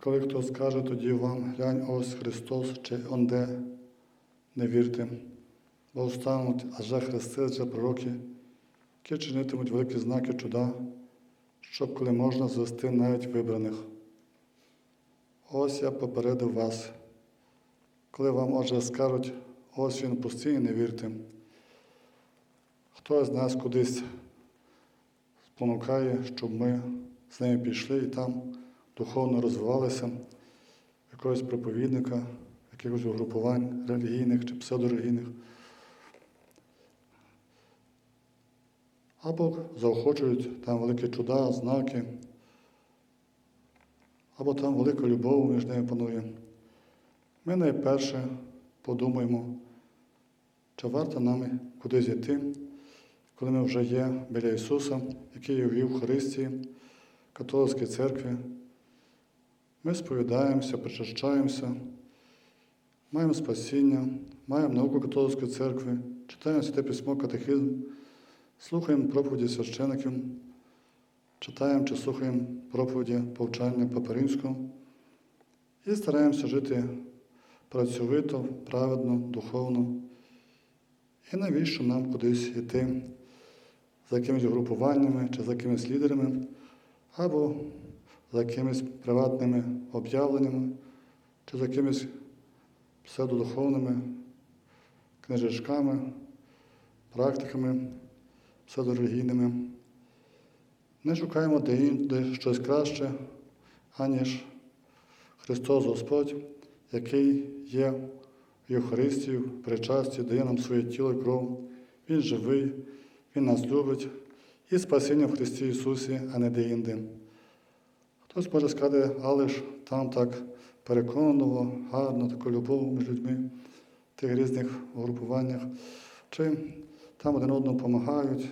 коли хто скаже тоді вам, глянь, ось Христос чи онде, не вірте, бо встануть аже хрести, аже пророки, які чинитимуть великі знаки чуда, щоб коли можна звести навіть вибраних. Ось я попередив вас. Коли вам отже скажуть, ось він пустий, не вірте. Хто з нас кудись спонукає, щоб ми з ними пішли і там духовно розвивалися, якогось проповідника, якихось угрупувань релігійних чи псевдорелігійних. Або заохочують там великі чуда, знаки, або там велика любов між ними панує. Ми найперше подумаємо, чи варто нам кудись йти, коли ми вже є біля Ісуса, який увів в Христі, католицькій церкві. Ми сповідаємося, причащаємося, маємо спасіння, маємо науку католицької церкви, читаємо святе письмо, катехизм, слухаємо проповіді священиків, читаємо чи слухаємо проповіді повчання Папи Римського і стараємося жити працьовито, праведно, духовно. І навіщо нам кудись йти за якимись групуваннями чи за якимись лідерами, або за якимись приватними об'явленнями, чи за якимись псевдодуховними книжечками, практиками псевдорелігійними. Не шукаємо де інде щось краще, аніж Христос Господь, який є в Євхаристії, в причасті, дає нам своє тіло і кров. Він живий, Він нас любить і спасіння в Христі Ісусі, а не де-інде. Хтось може сказати, але ж там так переконливо, гарно, таку любов між людьми в тих різних угрупуваннях, чи там один одному допомагають.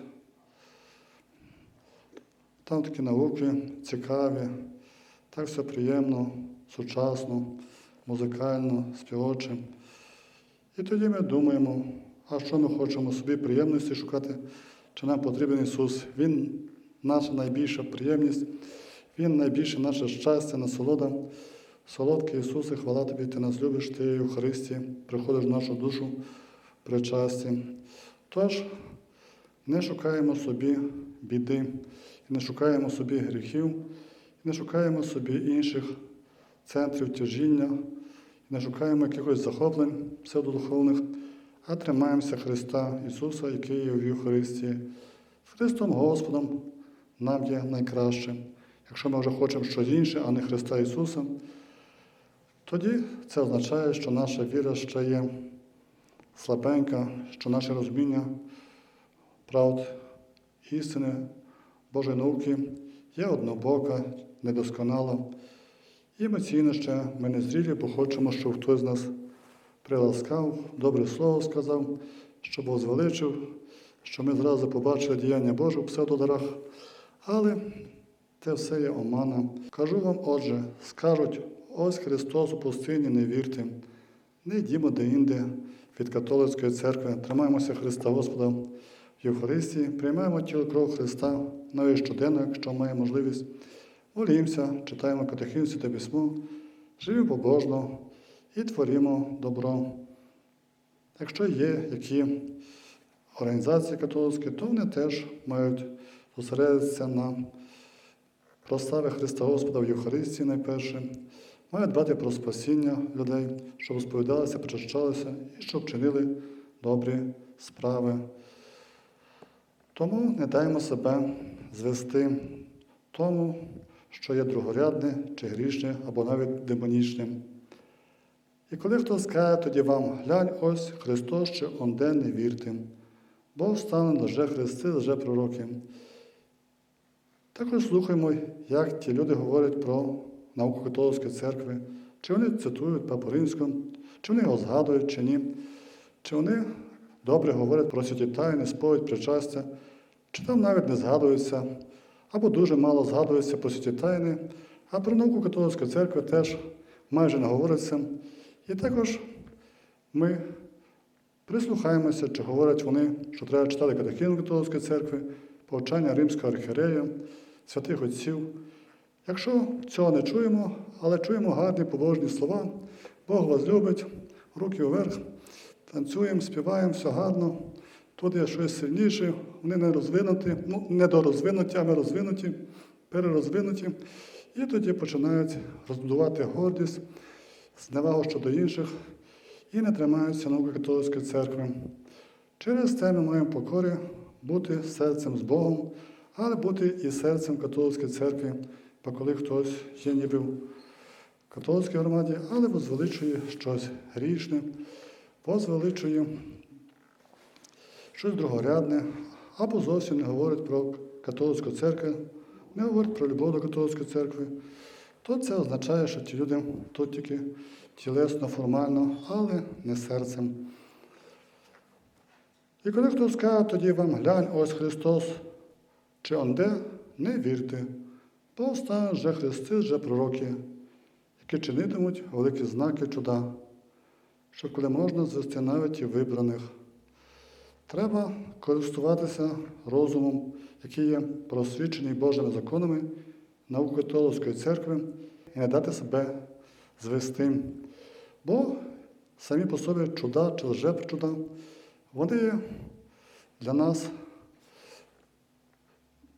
Там такі науки цікаві, так все приємно, сучасно, музикально, співоче. І тоді ми думаємо, а що ми хочемо собі приємності шукати, чи нам потрібен Ісус. Він наша найбільша приємність, Він найбільше наше щастя, насолода. Солодкий Ісусе, хвала Тобі, Ти нас любиш, Ти є в Христі, приходиш в нашу душу при часті. Тож не шукаємо собі біди, і не шукаємо собі гріхів, і не шукаємо собі інших центрів тяжіння, і не шукаємо якихось захоплень псевдодуховних, а тримаємося Христа Ісуса, який є в Євхаристії. Христом Господом нам є найкраще. Якщо ми вже хочемо щось інше, а не Христа Ісуса, тоді це означає, що наша віра ще є слабенька, що наше розуміння правд істини, Божої науки є однобока, недосконала. І емоційно ще ми не зрілі, бо хочемо, щоб хтось з нас приласкав, добре слово сказав, щоб возвеличив, щоб ми зразу побачили діяння Боже в псевдодарах. Але це все є омана. Кажу вам, отже, скажуть, ось Христос у пустині, не вірте, не йдімо де-інде від католицької церкви, тримаємося Христа Господа в Євхаристії, приймаємо тіло кров Христа навіть щоденно, якщо має можливість. Молімося, читаємо катехизм та письмо, живемо побожно і творимо добро. Якщо є які організації католицькі, то вони теж мають зосередитися на прославі Христа Господа в Євхаристії найперше, мають дбати про спасіння людей, щоб сповідалися, причащалися і щоб чинили добрі справи. Тому не даймо себе звести тому, що є другорядне чи грішне, або навіть демонічне. І коли хто скаже тоді вам, глянь, ось Христос чи онде не вірте, бо встане лже Христи, лже пророки. Також слухаймо, як ті люди говорять про науку католицької церкви, чи вони цитують Папу Римського, чи вони його згадують, чи ні, чи вони добре говорять про святі тайни, сповідь, причастя, чи там навіть не згадуються, або дуже мало згадується про святі тайни, а про науку католицької церкви теж майже не говориться. І також ми прислухаємося, чи говорять вони, що треба читати катехізм католицької церкви, повчання Римського архієрея, святих отців. Якщо цього не чуємо, але чуємо гарні побожні слова, Бог вас любить, руки вверх, танцюємо, співаємо, все гарно. Тут є щось сильніше, вони не розвинуті, ну, не дорозвинуті, а ми розвинуті, перерозвинуті. І тоді починають роздувати гордість, зневагу щодо інших і не тримаються науки католицької церкви. Через це ми маємо покорі бути серцем з Богом, але бути і серцем католицької церкви, бо коли хтось є ніби в католицькій громаді, але возвеличує щось грішне, возвеличує щось другорядне, або зовсім не говорить про католицьку церкву, не говорить про любов до католицької церкви, то це означає, що ті люди тут тільки тілесно, формально, але не серцем. І коли хтось каже, тоді вам глянь, ось Христос, чи онде, не вірте, бо остануть вже Христи, вже пророки, які чинитимуть великі знаки чуда, що коли можна звести навіть і вибраних. Треба користуватися розумом, який є просвічений Божими законами, науки католицької церкви, і не дати себе звести. Бо самі по собі чуда чи лжепричуда, вони є для нас,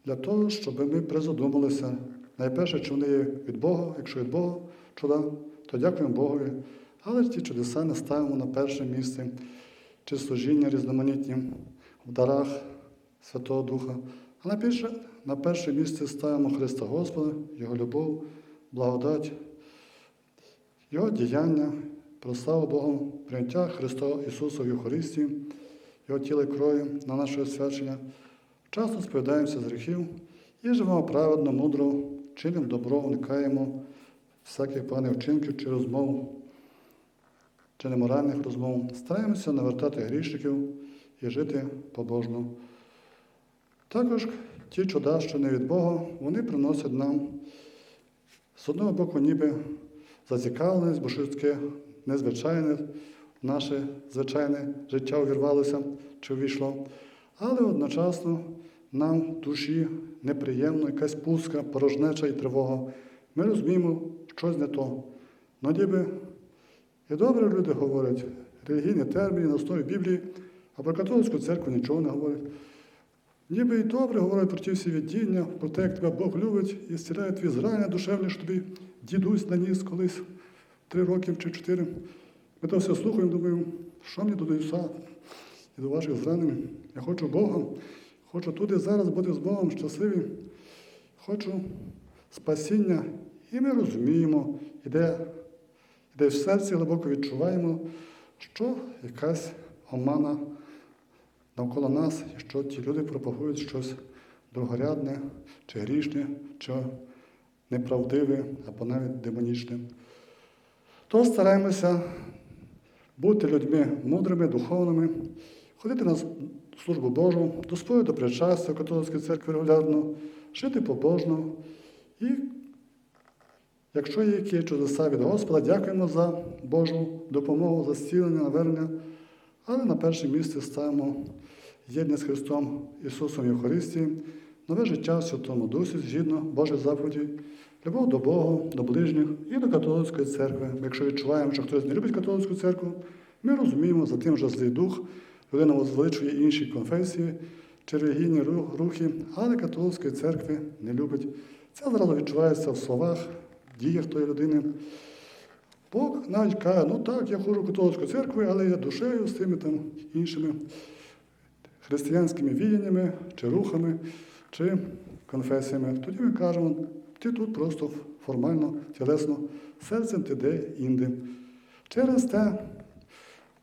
для того, щоб ми призадумалися. Найперше, чи вони є від Бога, якщо від Бога чуда, то дякуємо Богові. Але ті чудеса не ставимо на перше місце, чи служіння різноманітні в дарах Святого Духа. А на перше, на перше місце ставимо Христа Господа, Його любов, благодать, Його діяння, прославу Богу, прийняття Христа Ісуса в Євхаристії, Його тіла і крові на наше освячення. Часто сповідаємося з гріхів і живемо праведно, мудро, чинимо добро, уникаємо всяких поганих вчинків чи розмов, чи неморальних розмов. Стараємося навертати грішників і жити побожно. Також ті чуда, що не від Бога, вони приносять нам з одного боку, ніби зацікавленість, бо щось незвичайне наше звичайне життя увірвалося чи увійшло. Але одночасно нам в душі неприємно, якась пустка, порожнеча і тривога. Ми розуміємо, щось не то. Ну, ніби і добре люди говорять, релігійні терміни на основі Біблії, а про католицьку церкву нічого не говорять. Ніби і добре говорять про ті всі віддіння, про те, як тебе Бог любить і зціляє твій зрання душевне, що тобі дідусь наніс колись три роки чи чотири. Ми то все слухаємо, думаємо, що мені до Ісуса і до ваших зранень. Я хочу Бога, хочу тут і зараз бути з Богом щасливі, хочу спасіння. І ми розуміємо, іде, іде в серці глибоко відчуваємо, що якась омана навколо нас, і що ті люди пропагують щось другорядне, чи грішне, чи неправдиве, або навіть демонічне. То стараємося бути людьми мудрими, духовними, ходити на службу Божу, до сповіду причастя в католицькій церкві регулярно, жити побожно. І якщо є які чудеса від Господа, дякуємо за Божу допомогу, за зцілення, навернення, але на перше місце ставимо єдність з Христом Ісусом Євхаристії, нове життя в Святому Дусі, згідно Божих заповідей, любов до Бога, до ближніх і до католицької церкви. Якщо відчуваємо, що хтось не любить католицьку церкву, ми розуміємо, за тим же злий дух, людина возвеличує інші конфесії чи релігійні рухи, але католицької церкви не любить. Це зразу відчувається в словах, в діях тої людини. Бог навіть каже, ну так, я ходжу в католицьку церкву, але я душею з тими там іншими християнськими віяннями, чи рухами, чи конфесіями. Тоді ми кажемо, ти тут просто формально, тілесно, серцем ти де інде. Через те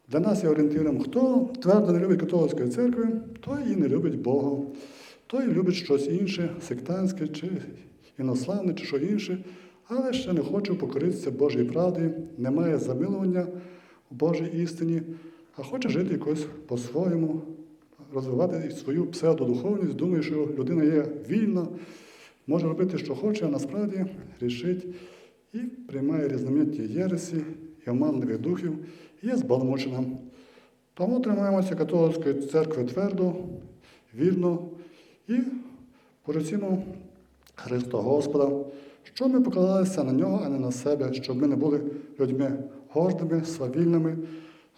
для нас є орієнтиром, хто твердо не любить католицької церкви, той і не любить Бога, той любить щось інше, сектантське, чи інославне, чи що інше, але ще не хоче покоритися Божій правді, не має замилування в Божій істині, а хоче жити якось по-своєму, розвивати свою псевдодуховність, думає, що людина є вільна, може робити, що хоче, а насправді рішить і приймає різноманітні єресі і оманливих духів, є збалмучена. Тому тримаємося католицької церкви твердо, вірно і поручимо Христа Господа, щоб ми покладалися на нього, а не на себе, щоб ми не були людьми гордими, свавільними,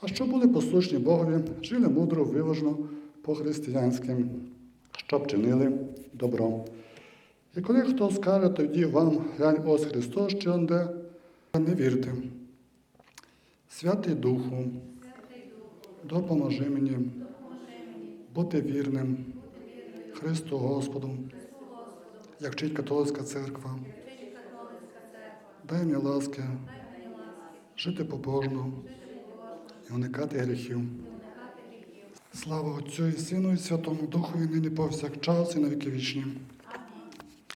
а щоб були послушні Богові, жили мудро, виважно, по-християнськи, щоб чинили добро. І коли хто скаже тоді вам, глянь, ось Христос, чи онде, не вірте. Святий Духу, допоможи мені бути вірним Христу Господу, як вчить католицька церква. Дай мені ласки жити побожно і уникати гріхів. Слава Отцю і Сину і Святому Духу, і нині повсякчас і на віки вічні.